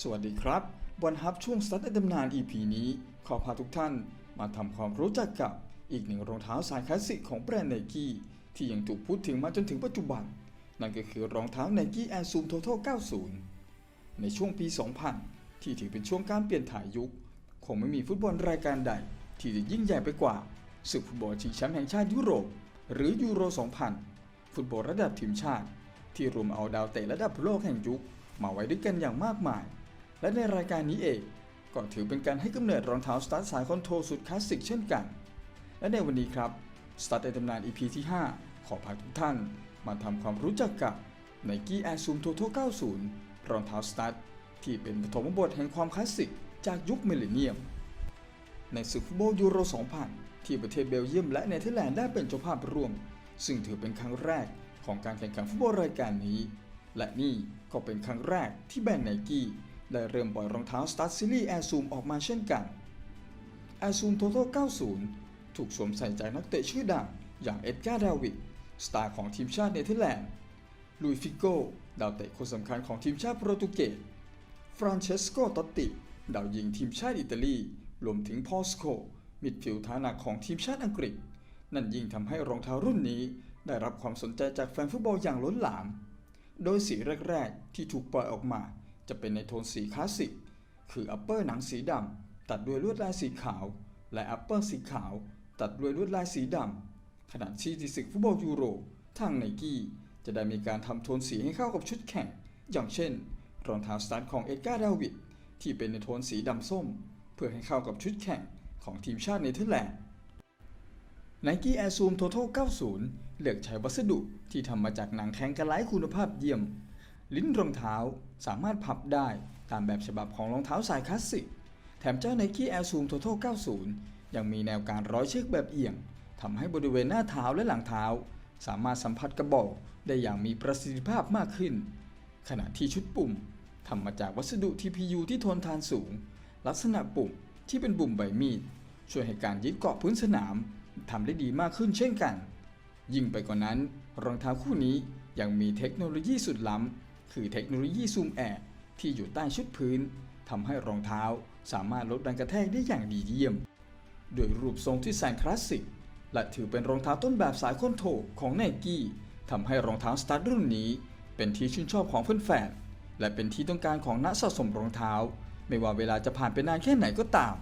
สวัสดีครับบอลฮับช่วงสตาร์ทในตำนาน EP นี้ ขอพาทุกท่านมาทำความรู้จักกับอีกหนึ่งรองเท้าสายคลาสสิกของแบรนด์ไนกี้ที่ยังถูกพูดถึงมาจนถึงปัจจุบัน นั่นก็คือรองเท้า Nike Air Zoom Total 90 ในช่วงปี 2000 ที่ถือเป็นช่วงการเปลี่ยนถ่ายยุค คงไม่มีฟุตบอลรายการใด ที่จะยิ่งใหญ่ไปกว่า ศึกฟุตบอลชิงแชมป์แห่งชาติยุโรป หรือยูโร 2000 ฟุตบอลระดับทีมชาติ ที่รวมเอาดาวเตะระดับโลกแห่งยุคมาไว้ด้วยกันอย่างมากมาย และในรายการนี้เองก็ถือเป็นการให้กำเนิดรองเท้าสตาร์ทสายคอนโทรลสุดคลาสสิกเช่นกัน และในวันนี้ครับสตาร์ทในตำนาน EP ที่ 5 ขอพาทุกท่านมาทำความรู้จักกับ Nike Air Zoom Total 90 รองเท้าสตาร์ทที่เป็นปฐมบทแห่งความคลาสสิกจากยุคมิลเลนเนียม ในศึกฟุตบอลยูโร 2000 ที่ประเทศเบลเยียมและเนเธอร์แลนด์ได้เป็นเจ้าภาพร่วม ซึ่งถือเป็นครั้งแรกของการแข่งขันฟุตบอลรายการนี้ และนี่ก็เป็นครั้งแรกที่แบรนด์ไนกี้ได้เริ่มปล่อยรองเท้า Start Series Air Zoom ออกมาเช่นกัน Air Zoom Total 90 ถูกสวมใส่จากนักเตะชื่อดังอย่างเอ็ดการ์ดาวิดสตาร์ของทีมชาติเนเธอร์แลนด์ลุยฟิโกดาวเตะคนสำคัญของทีมชาติโปรตุเกส ฟรานเชสโกตอตติ ดาวยิงทีมชาติอิตาลี รวมถึงพอลสโค มิดฟิลด์ฐานะของทีมชาติอังกฤษ นั่นยิ่งทำให้รองเท้ารุ่นนี้ ได้รับความสนใจจากแฟนฟุตบอลอย่างล้นหลาม โดยสีแรก ๆ ที่ถูกปล่อยออกมา จะเป็นในโทนสีคลาสสิก คืออัปเปอร์หนังสีดำตัดด้วยลวดลายสีขาว และอัปเปอร์สีขาว ตัดด้วยลวดลายสีดำขณะที่ที่ศึกฟุตบอลยูโร ทางไนกี้จะได้มีการทำโทนสีให้เข้ากับชุดแข่ง อย่างเช่น รองเท้าสตาร์ทของเอ็ดการ์ดาวิดที่เป็นในโทนสีดำส้ม เพื่อให้เข้ากับชุดแข่ง ของทีมชาติเนเธอร์แลนด์ Nike Air Zoom Total 90 เลือกใช้วัสดุที่ทำมาจากหนังแข็งกระไลคุณภาพเยี่ยม ลิ้นรองเท้าสามารถพับได้ตามแบบฉบับของรองเท้าสายคลาสสิก แถมเจ้า Nike Air Zoom Total 90 ยังมีแนวการร้อยเชือกแบบเอียงทำให้บริเวณหน้าเท้าและหลังเท้า สามารถสัมผัสกระบอกได้อย่างมีประสิทธิภาพมากขึ้น ขณะที่ชุดปุ่มทำมาจากวัสดุ TPU ที่ทนทานสูง ลักษณะปุ่ม ที่เป็นปุ่มใบมีด ช่วยให้การยึดเกาะพื้นสนามทำได้ดีมากขึ้นเช่นกัน ยิ่งไปกว่านั้น รองเท้าคู่นี้ยังมีเทคโนโลยีสุดล้ำ คือเทคโนโลยีซูมแอร์ที่อยู่ใต้ชุดพื้นทำให้รองเท้าสามารถลดแรงกระแทกได้อย่างดีเยี่ยมโดยรูปทรงที่แสนคลาสสิก และถือเป็นรองเท้าต้นแบบสายค้นโถของไนกี้ทำให้รองเท้าสตาร์ทรุ่นนี้ เป็นที่ชื่นชอบของเพื่อนแฟนและเป็นที่ต้องการของนักสะสมรองเท้า ไม่ว่าเวลาจะผ่านไปนานแค่ไหนก็ตาม